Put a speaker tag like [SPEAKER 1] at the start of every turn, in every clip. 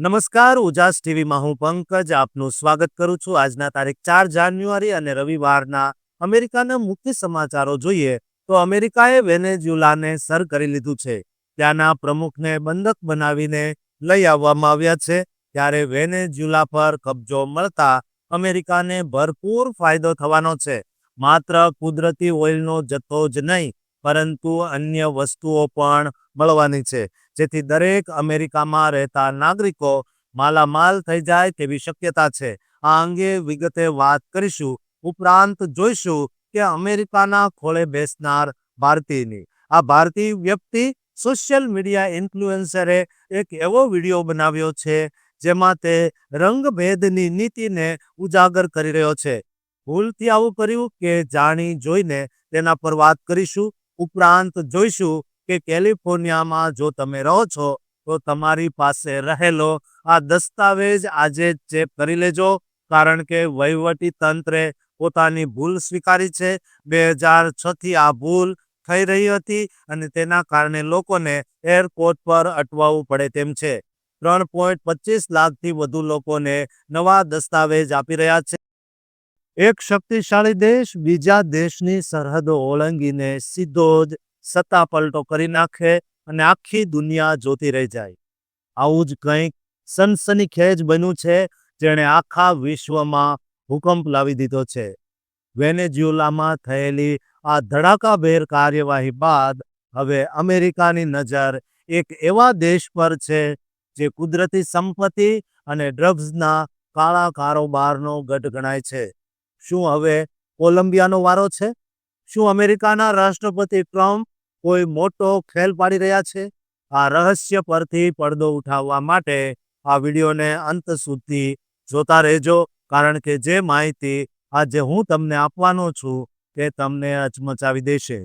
[SPEAKER 1] નમસ્કાર, ઉજાસ ટીવીમાં હું પંકજ આપનું સ્વાગત કરું છું. આજના તારીખ ચાર જાન્યુઆરી અને રવિવારના અમેરિકાના મુખ્ય સમાચારો જોઈએ તો અમેરિકાએ વેનેઝ્યુલાને સર કરી લીધું છે. ત્યાંના પ્રમુખને બંધક બનાવીને લઈ આવવામાં આવ્યા છે. ત્યારે વેનેઝ્યુલા પર કબજો મળતા અમેરિકાને ભરપૂર ફાયદો થવાનો છે. માત્ર કુદરતી ઓઇલનો જથ્થો જ નહીં પરંતુ અન્ય વસ્તુઓ પણ મળવાની છે. જેથી દરેક અમેરિકામાં રહેતા નાગરિકો માલામાલ થઈ જાય તેવી શક્યતા છે. આ અંગે વિગતે વાત કરીશું. ઉપરાંત જોઈશું કે અમેરિકાના ખોળે બેસનાર ભારતીયની. આ ભારતીય વ્યક્તિ સોશિયલ મીડિયા ઇન્ફ્લુએન્સરે એક એવો વીડિયો બનાવ્યો છે, જેમાં તે રંગભેદની નીતિને ઉજાગર કરી રહ્યો છે. ભૂલથી આવું કર્યું કે જાણી જોઈને તેના પર વાત કરીશું. ઉપરાંત જોઈશું કે કેલિફોર્નિયામાં જો તમે રહો છો, તો તમારી પાસે રહેલો આ દસ્તાવેજ આજે ચેક કરી લેજો. કારણ કે વહીવટી તંત્રે પોતાની ભૂલ સ્વીકારી છે. બે હજાર છથી આ ભૂલ થઈ રહી હતી અને તેના કારણે લોકોને એરપોર્ટ પર અટવાવું પડે તેમ છે. ત્રણ પોઈન્ટ પચીસ લાખથી વધુ લોકોને નવા દસ્તાવેજ આપી રહ્યા છે. એક શક્તિશાળી દેશ બીજા દેશની સરહદો ઓળંગીને સીધો જ સત્તા પલટો કરી નાખે અને આખી દુનિયા જોતી રહી જાય. આવું જ કંઈક સનસનીખેજ બન્યું છે, જેણે આખા વિશ્વમાં ભૂકંપ લાવી દીધો છે. વેનેઝ્યુલામાં થયેલી આ ધડાકાભેર કાર્યવાહી બાદ હવે અમેરિકાની નજર એક એવા દેશ પર છે, જે કુદરતી સંપત્તિ અને ડ્રગ્સના કાળા કારોબારનો ગઢ ગણાય છે. શું હવે કોલંબિયાનો વારો છે? શું અમેરિકાના રાષ્ટ્રપતિ ટ્રમ્પ કોઈ મોટો ખેલ પાડી રહ્યા છે? આ રહસ્ય પરથી પડદો ઉઠાવવા માટે આ વિડીયોને અંત સુધી જોતા રહેજો, કારણ કે જે માહિતી આજે હું તમને આપવાનો છું તે તમને અચમચાવી દેશે.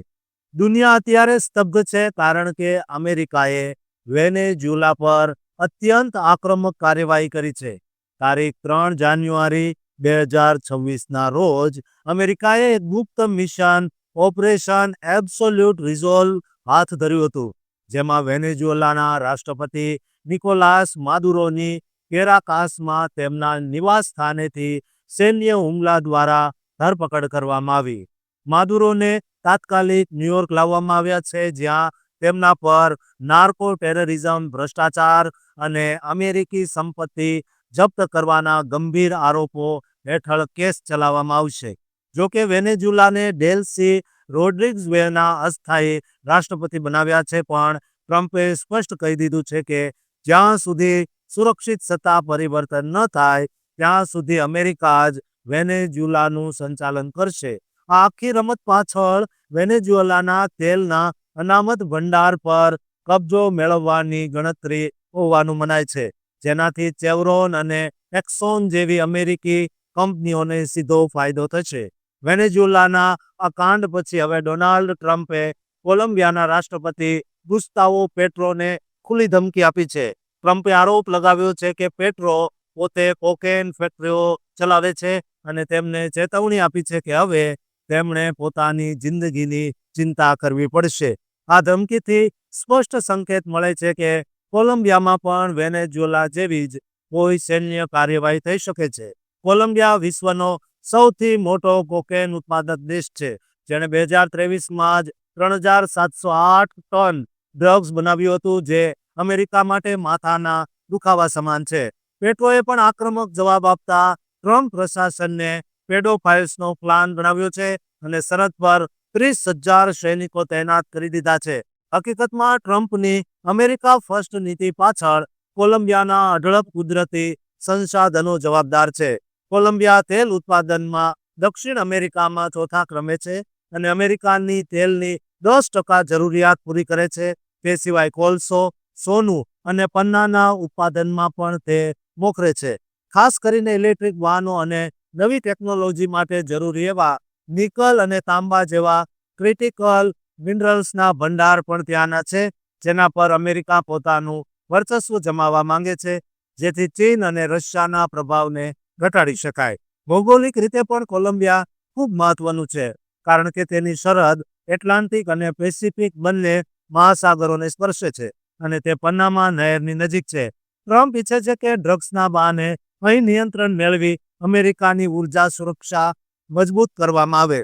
[SPEAKER 1] દુનિયા અત્યારે સ્તબ્ધ છે કારણ કે અમેરિકાએ વેનેઝ્યુલા પર અત્યંત આક્રમક કાર્યવાહી કરી છે. તારીખ ત્રણ જાન્યુઆરી બે હજાર છવ્વીસના રોજ અમેરિકાએ એક ગુપ્ત મિશન ઓપરેશન એબ્સોલ્યુટ રિઝોલ્વ હાથ ધર્યું હતું, જેમાં વેનેઝુએલાના રાષ્ટ્રપતિ નિકોલાસ માદુરોની કેરાકાસમાં તેમના નિવાસ સ્થાનેથી સૈન્ય હુમલા દ્વારા ધરપકડ કરવામાં આવી. માદુરોને તાત્કાલિક ન્યુયોર્ક લાવવામાં આવ્યા છે, જ્યાં તેમના પર નાર્કો ટેરરિઝમ, ભ્રષ્ટાચાર અને અમેરિકી સંપત્તિ જપ્ત કરવાના ગંભીર આરોપો હેઠળ કેસ ચલાવવામાં આવશે. જોકે વેનેઝુલાને ડેલસી રોડ્રિગ્સ વેના અસ્થાયી રાષ્ટ્રપતિ બનાવ્યા છે, પણ ટ્રમ્પે સ્પષ્ટ કહી દીધું છે કે જ્યાં સુધી સુરક્ષિત સત્તા પરિવર્તન ન થાય, ત્યાં સુધી અમેરિકા જ વેનેઝ્યુલાનું સંચાલન કરશે. આ આખી રમત પાછળ વેનેઝ્યુલાના તેલના અનામત ભંડાર પર કબજો મેળવવાની ગણતરી હોવાનું મનાય છે. જેનાથી ચેવરોન અને એક્સોન જેવી અમેરિકી કંપનીઓને સીધો ફાયદો થશે. વેનેઝુએલાના આ કાંડ પછી હવે ડોનાલ્ડ ટ્રમ્પે કોલંબિયાના રાષ્ટ્રપતિ ગુસ્તાવો પેટ્રોને ખુલ્લી ધમકી આપી છે. ટ્રમ્પે આરોપ લગાવ્યો છે કે પેટ્રો પોતે કોકેન ફેક્ટરીઓ ચલાવે છે અને તેમને ચેતવણી આપી છે કે હવે તેમણે પોતાની જિંદગીની ચિંતા કરવી પડશે. આ ધમકીથી સ્પષ્ટ સંકેત મળે છે કે કોલંબિયામાં પણ વેનેઝુએલા જેવી જ કોઈ સૈન્ય કાર્યવાહી થઈ શકે છે. કોલંબિયા વિશ્વનો સૌથી મોટો કોકેન ઉત્પાદક દેશ છે. જેણે બે હજાર ત્રેવીસમાં જ ત્રણ હજાર સાતસો આઠ ટન ડ્રગ્સ બનાવ્યું હતું, જે અમેરિકા માટે માથાના દુખાવા સમાન છે. પેટ્રોએ પણ આક્રમક જવાબ આપતા ટ્રમ્પ પ્રશાસનને પેડોફાઇલ્સનો પ્લાન બનાવ્યો છે અને સરહદ પર ત્રીસ હજાર સૈનિકો તૈનાત કરી દીધા છે. હકીકતમાં ટ્રમ્પની અમેરિકા ફર્સ્ટ નીતિ પાછળ કોલંબિયાના અઢળક કુદરતી સંસાધનો જવાબદાર છે. કોલંબિયા તેલ ઉત્પાદનમાં દક્ષિણ અમેરિકામાં ચોથા ક્રમે છે અને અમેરિકાની તેલની દસ ટકા જરૂરિયાત પૂરી કરે છે. તે સિવાય કોલસો, સોનું અને પન્નાના ઉત્પાદનમાં પણ તે મોખરે છે. ખાસ કરીને ઇલેક્ટ્રિક વાહનો અને નવી ટેકનોલોજી માટે જરૂરી એવા નિકલ અને તાંબા જેવા ક્રિટિકલ મિનરલ્સના ભંડાર પણ ત્યાંના છે, જેના પર અમેરિકા પોતાનું વર્ચસ્વ જમાવવા માંગે છે, જેથી ચીન અને રશિયાના પ્રભાવને ઘટાડી શકાય. ભૌગોલિક રીતે પણ કોલંબિયા ખૂબ મહત્વનું છે, કારણ કે તેની સરહદ એટલાન્ટિક અને પેસિફિક બંને મહાસાગરોને સ્પર્શે છે અને તે પન્નામા નહેરની નજીક છે. ટ્રમ્પ ઈચ્છે છે કે ડ્રગ્સના બહાને અહીં નિયંત્રણ મેળવી અમેરિકાની ઊર્જા સુરક્ષા મજબૂત કરવામાં આવે.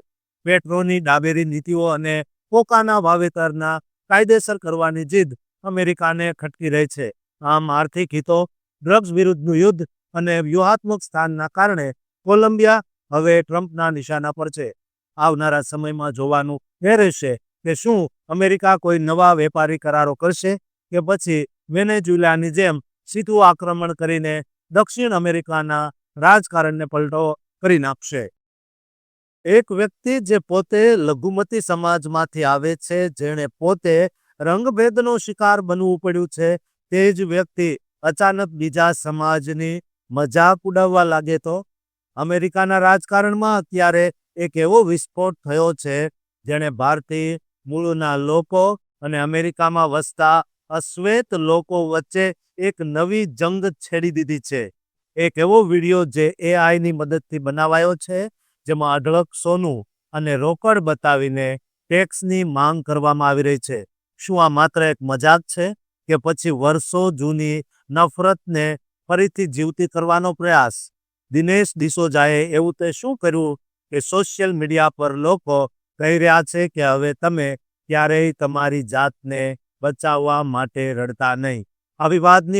[SPEAKER 1] પેટ્રોની ડાબેરી નીતિઓ અને કોકાના વાવેતરના કાયદેસર કરવાની જીદ અમેરિકાને ખટકી રહી છે. આમ આર્થિક હિતો, ડ્રગ્સ વિરુદ્ધનું યુદ્ધ અને વ્યૂહાત્મક સ્થાનના કારણે કોલંબિયા હવે ટ્રમ્પના નિશાના પર છે. આવનારા સમયમાં જોવાનું એ રહેશે કે શું અમેરિકા કોઈ નવા વેપારી કરારો કરશે કે પછી વેનેઝ્યુલાની જેમ સીધું આક્રમણ કરીને દક્ષિણ અમેરિકાના રાજકારણને પલટો કરી નાખશે. એક વ્યક્તિ જે પોતે લઘુમતી સમાજમાંથી આવે છે, જેણે પોતે રંગભેદનો શિકાર બનવું પડ્યું છે, તે જ વ્યક્તિ અચાનક બીજા સમાજની મજાક ઉડાવવા લાગે તો? અમેરિકાના રાજકારણમાં અત્યારે એક એવો વિસ્ફોટ થયો છે, જેણે ભારતીય મૂળના લોકો અને અમેરિકામાં વસતા અશ્વેત લોકો વચ્ચે એક નવી જંગ છેડી દીધી છે. એક એવો વીડિયો જે એઆઈની મદદથી બનાવાયો છે. જેમાં અઢળક સોનું અને રોકડ બતાવીને ટેક્સની માંગ કરવામાં આવી રહી છે. શું આ માત્ર એક મજાક છે કે પછી વર્ષો જૂની નફરતને ફરીથી જીવતી કરવાનો પ્રયાસ? દિનેશ ડિસોજાએ એવું તે શું કર્યું કે સોશિયલ મીડિયા પર લોકો કહી રહ્યા છે કે હવે તમે ક્યારેય તમારી જાતને બચાવવા માટે રડતા નહીં. આ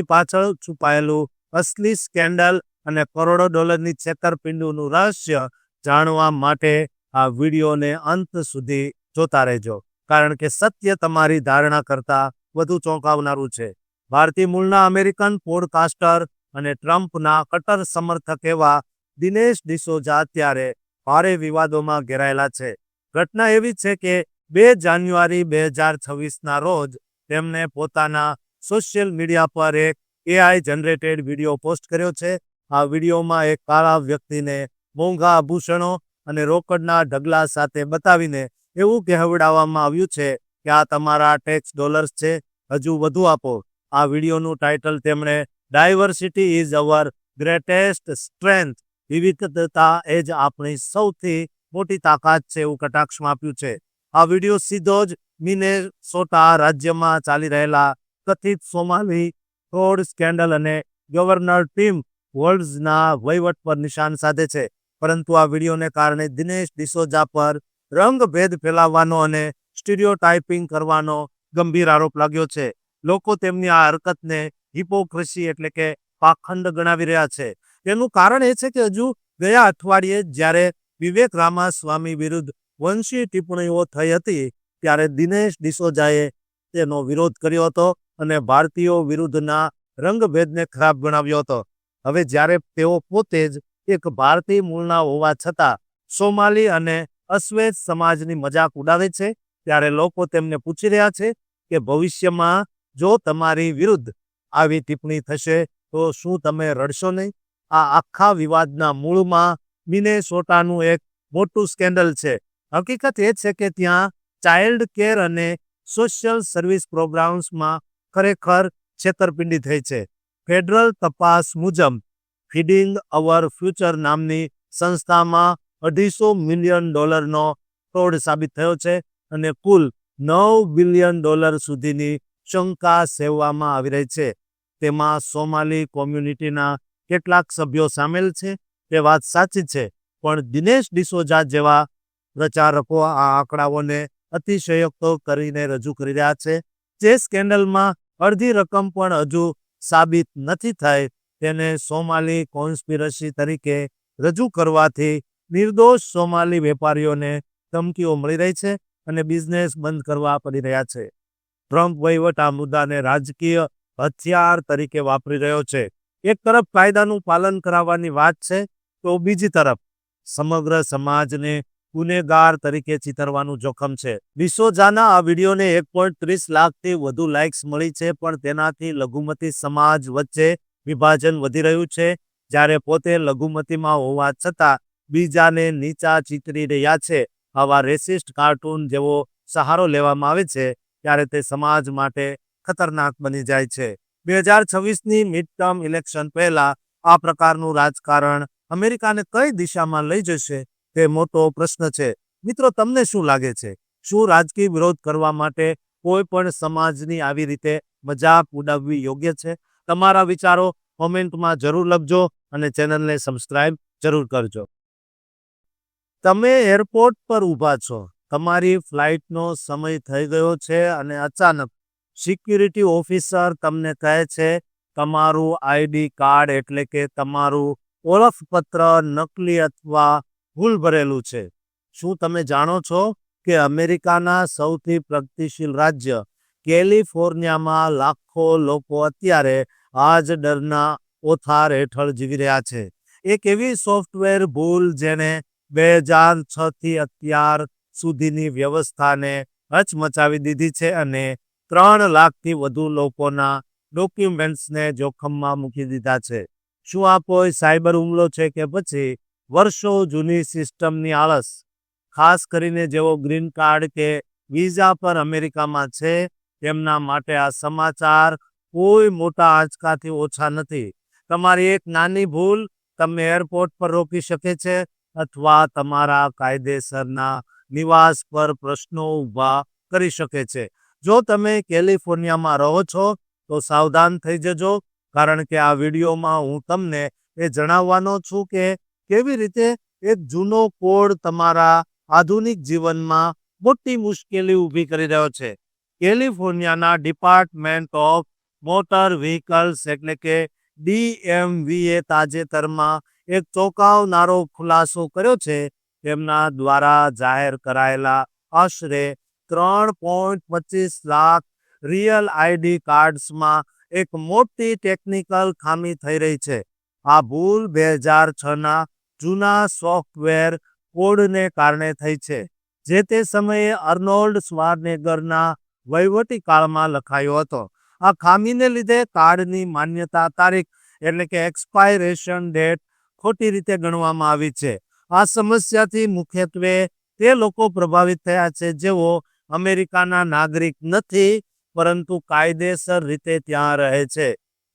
[SPEAKER 1] પાછળ છુપાયેલું અસલી સ્કેન્ડલ અને કરોડો ડોલરની છેતરપિંડીનું રહસ્ય જાણવા માટે આ વિડીયોને અંત સુધી જોતા રહેજો, કારણ કે સત્ય તમારી ધારણા કરતાં વધુ ચોંકાવનારું છે. ભારતીય મૂળના અમેરિકન પોડકાસ્ટર અને ટ્રમ્પના કટ્ટર સમર્થક એવા દિનેશ ડિસોજા અત્યારે ભારે વિવાદોમાં ઘેરાયેલા છે. ઘટના એવી છે કે બે જાન્યુઆરી બે હજાર છવ્વીસના રોજ તેમણે પોતાના સોશિયલ મીડિયા પર એક એઆઈ જનરેટેડ વીડિયો પોસ્ટ કર્યો છે. આ વિડીયોમાં એક કાળા વ્યક્તિને મોંઘા આભૂષણો અને રોકડના ઢગલા સાથે બતાવીને એવું કહેવડાવવામાં આવ્યું છે કે આ તમારા ટેક્સ ડોલર્સ છે, હજુ વધુ આપો. આ વિડીયોનું ટાઇટલ તેમણે diversity is our greatest strength વિવિધતા એ જ આપણી સૌથી મોટી તાકાત છે એવું કટાક્ષમાં આપ્યું છે. આ વીડિયો સીધો જ મિનેસોટા રાજ્યમાં ચાલી રહેલા કથિત સોમાલી ફ્રોડ સ્કેન્ડલ અને ગવર્નર ટીમ વર્લ્ડ્સના વહીવટ પર નિશાન સાધે છે. પરંતુ આ વિડીયોને કારણે દિનેશ ડિસોજા પર રંગભેદ ફેલાવવાનો અને સ્ટીરિયોટાઇપિંગ કરવાનો ગંભીર આરોપ લાગ્યો છે. લોકો તેમની આ હરકતને હિપોક્રેસી એટલે કે પાખંડ ગણાવી રહ્યા છે. તેનું કારણ એ છે કે હજુ ગયા અઠવાડિયે જ્યારે વિવેક રામાસ્વામી વિરુદ્ધ વંશી ટિપ્પણીઓ થઈ હતી, ત્યારે દિનેશ ડિસોજાએ તેનો વિરોધ કર્યો હતો અને ભારતીયો વિરુદ્ધના રંગભેદને ખરાબ ગણાવ્યો હતો. હવે જ્યારે તેઓ પોતે જ એક ભારતીય મૂળના હોવા છતાં સોમાલી અને અશ્વેત સમાજની મજાક ઉડાવે છે, ત્યારે લોકો તેમને પૂછી રહ્યા છે કે ભવિષ્યમાં જો તમારી વિરુદ્ધ આવી ટિપ્પણી થશે, તો શું તમે રડશો નહીં? આ આખા વિવાદના મૂળમાં મિનેસોટાનું એક મોટું સ્કેન્ડલ છે. હકીકત એ છે કે ત્યાં ચાઇલ્ડ કેર અને સોશિયલ સર્વિસ પ્રોગ્રામ્સમાં ખરેખર છેતરપિંડી થઈ છે. ફેડરલ તપાસ મુજબ ફીડિંગ અવર ફ્યુચર નામની સંસ્થામાં અઢીસો મિલિયન ડોલરનો ફ્રોડ સાબિત થયો છે અને કુલ નવ બિલિયન ડોલર સુધીની શંકા સેવવામાં આવી રહી છે. તેમાં સોમાલી કોમ્યુનિટીના કેટલાક સભ્યો સામેલ છે, તે વાત સાચી છે, પણ દિનેશ ડિસોજા જેવા પ્રચારકો આ આંકડાઓને અતિશયોક્તો કરીને રજૂ કરી રહ્યા છે. જે સ્કેન્ડલમાં અડધી રકમ પણ હજુ સાબિત નથી થઈ. તેને સોમાલી કોન્સ્પિરસી તરીકે રજૂ કરવાથી નિર્દોષ સોમાલી વેપારીઓને ધમકીઓ મળી રહી છે અને બિઝનેસ બંધ કરવા પડી રહ્યા છે. ટ્રમ્પ વહીવટ આ મુદ્દાને રાજકીય હથિયાર તરીકે વાપરી રહ્યો છે. એક તરફ કાયદાનું પાલન કરાવવાની વાત છે, તો બીજી તરફ સમગ્ર સમાજને ગુનેગાર તરીકે ચિતરવાનું જોખમ છે. વિસોજાના આ વિડીયોને એક પોઈન્ટ ત્રીસ લાખથી વધુ લાઇક્સ મળી છે, પણ તેનાથી લઘુમતી સમાજ વચ્ચે વિભાજન વધી રહ્યું છે. જ્યારે પોતે લઘુમતીમાં હોવા છતાં બીજાને નીચા ચિતરી રહ્યા છે. આવા રેસિસ્ટ કાર્ટૂન જેવો સહારો લેવામાં આવે છે, ત્યારે તે સમાજ માટે ખતરનાક બની જાય છે. બે હજાર છવ્વીસની મિડ ટર્મ ઇલેક્શન પહેલા આ પ્રકારનું રાજકારણ અમેરિકાને કઈ દિશામાં લઈ જશે, તે મોટો પ્રશ્ન છે. મિત્રો, તમને શું લાગે છે? શું રાજકીય વિરોધ કરવા માટે કોઈ પણ સમાજની આવી રીતે મજાક ઉડાવવી યોગ્ય છે? તમારા વિચારો કોમેન્ટમાં જરૂર લખજો અને ચેનલને સબસ્ક્રાઇબ જરૂર કરજો. તમે એરપોર્ટ પર ઊભા છો. તમારી ફ્લાઇટનો સમય થઈ ગયો છે અને અચાનક સિક્યુરિટી ઓફિસર તમને કહે છે, તમારું આઈડી કાર્ડ એટલે કે તમારું ઓળખપત્ર નકલી અથવા ભૂલ ભરેલું છે. શું તમે જાણો છો કે અમેરિકાના સૌથી પ્રગતિશીલ રાજ્ય કેલિફોર્નિયામાં લાખો લોકો અત્યારે આ જ ડરના ઓથાર હેઠળ જીવી રહ્યા છે. એક એવી સોફ્ટવેર ભૂલ જેને બે હજાર છ થી અત્યાર સુધીની વ્યવસ્થાને હચમચાવી દીધી છે અને ત્રણ લાખથી વધુ લોકોના ડોક્યુમેન્ટ્સને જોખમમાં મૂકી દીધા છે. શું આ કોઈ સાયબર હુમલો છે કે પછી વર્ષો જૂની સિસ્ટમની આળસ? ખાસ કરીને જેઓ ગ્રીન કાર્ડ કે વિઝા પર અમેરિકામાં છે, તેમના માટે આ સમાચાર કોઈ મોટા આંચકાથી ઓછા નથી. તમારી એક નાની ભૂલ તમને એરપોર્ટ પર રોકી શકે છે અથવા તમારા કાયદેસરના નિવાસ પર પ્રશ્નો ઊભા કરી શકે છે. જો તમે કેલિફોર્નિયામાં રહો છો, તો સાવધાન થઈ જજો, કારણ કે આ વિડીયોમાં હું તમને એ જણાવવાનો છું કે કેવી રીતે એક જૂનો કોડ તમારા આધુનિક જીવનમાં મોટી મુશ્કેલી ઊભી કરી રહ્યો છે. કેલિફોર્નિયાના ડિપાર્ટમેન્ટ ઓફ મોટર વ્હીકલ્સ એટલે કે ડીએમવીએ તાજેતરમાં એક ચોંકાવનારો ખુલાસો કર્યો છે. તેમના દ્વારા જાહેર કરાયેલા આશરે ત્રણ પોઈન્ટ પચીસ લાખ રિયલ આઈડી કાર્ડ્સમાં એક મોટી ટેકનિકલ ખામી થઈ રહી છે. આ ભૂલ બે હજાર છના જૂના સોફ્ટવેર કોડને કારણે થઈ છે, જે તે સમયે અર્નોલ્ડ સ્વાર્નેગરના વહીવટીકાળમાં લખાયો હતો. આ ખામીને લીધે કાર્ડની માન્યતા તારીખ એટલે કે એક્સપાયરેશન ડેટ ખોટી રીતે ગણવામાં આવી છે. આ સમસ્યાથી મુખ્યત્વે તે લોકો પ્રભાવિત થયા છે જેઓ અમેરિકાના નાગરિક નથી, પરંતુ કાયદેસર રીતે ત્યાં રહે છે.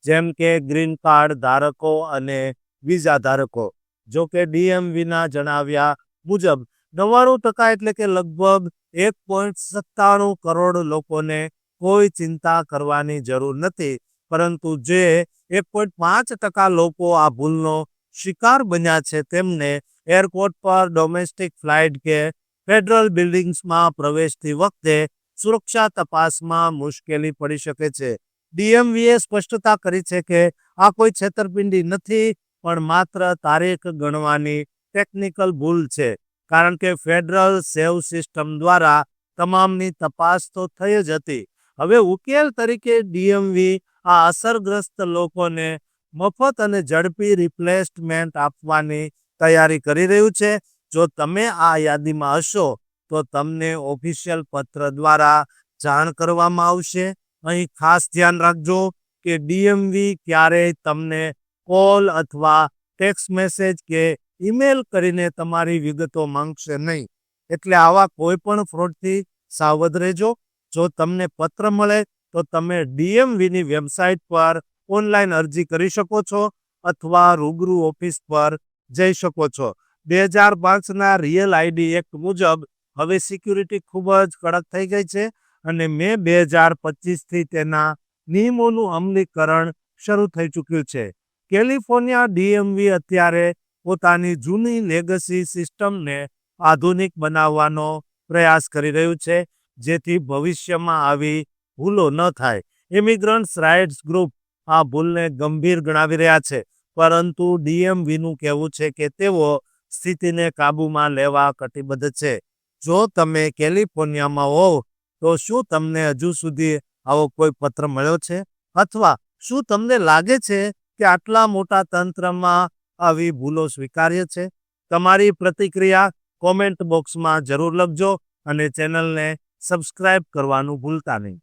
[SPEAKER 1] જેમ કે ગ્રીન કાર્ડ ધારકો અને વિઝા ધારકો. જો કે ડીએમવીના જણાવ્યા મુજબ, નવ્વાણું ટકા એટલે કે લગભગ એક પોઈન્ટ સત્તાણું કરોડ લોકોને કોઈ ચિંતા કરવાની જરૂર નથી. પરંતુ જે એક પોઈન્ટ પાંચ ટકા લોકો આ ભૂલનો શિકાર બન્યા છે તેમને એરપોર્ટ પર ડોમેસ્ટિક ફ્લાઇટ કે ફેડરલ બિલ્ડિંગ્સમાં પ્રવેશતી વખતે સુરક્ષા તપાસમાં મુશ્કેલી પડી શકે છે. ડીએમવીએ સ્પષ્ટતા કરી છે કે આ કોઈ છેતરપિંડી નથી, પણ માત્ર તારીખ ગણવાની ટેકનિકલ ભૂલ છે. કારણ કે ફેડરલ સેવ સિસ્ટમ દ્વારા તમામની તપાસ તો થઈ જ હતી. હવે ઉકેલ તરીકે ડીએમવી આ અસરગ્રસ્ત લોકોને મફત અને ઝડપી રિપ્લેસમેન્ટ આપવાની તૈયારી કરી રહ્યું છે. જો તમે આ યાદીમાં હશો, તો તમને ઓફિશિયલ પત્ર દ્વારા જાણ કરવામાં આવશે. અહીં ખાસ ધ્યાન રાખજો કે ડીએમવી ક્યારેય તમને કોલ અથવા ટેક્સ્ટ મેસેજ કે ઈમેલ કરીને તમારી વિગતો માંગશે નહીં. એટલે આવા કોઈ પણ ફ્રોડથી સાવધ રહેજો. જો તમને પત્ર મળે, તો તમે ડીએમવીની વેબસાઇટ પર ઓનલાઈન અરજી કરી શકો છો અથવા રૂબરૂ ઓફિસ પર જઈ શકો છો. બે હજાર પાંચના રિયલ આઈડી એક્ટ મુજબ હવે સિક્યુરિટી ખૂબ જ કડક થઈ ગઈ છે અને મે બે હજાર પચીસથી તેના નિયમોનું અમલીકરણ શરૂ થઈ ચૂક્યું છે. કેલિફોર્નિયા ડીએમવી અત્યારે પોતાની જૂની લેગસી સિસ્ટમને આધુનિક બનાવવાનો પ્રયાસ કરી રહ્યું છે જેથી ભવિષ્યમાં આવી ભૂલો ન થાય. ઇમિગ્રન્ટ્સ રાઇટ્સ ગ્રુપ આ ભૂલને ગંભીર ગણાવી રહ્યા છે. પરંતુ ડીએમવીનું કહેવું છે કે તેઓ સ્થિતિને કાબૂમાં લેવા કટિબદ્ધ છે. જો તમે કેલિફોર્નિયામાં હોવ, તો શું તમને હજુ સુધી આવો કોઈ પત્ર મળ્યો છે? અથવા શું તમને લાગે છે કે આટલા મોટા તંત્રમાં આવી ભૂલો સ્વીકાર્ય છે? તમારી પ્રતિક્રિયા કોમેન્ટ બોક્સમાં જરૂર લખજો અને ચેનલને સબસ્ક્રાઇબ કરવાનું ભૂલતા નહીં.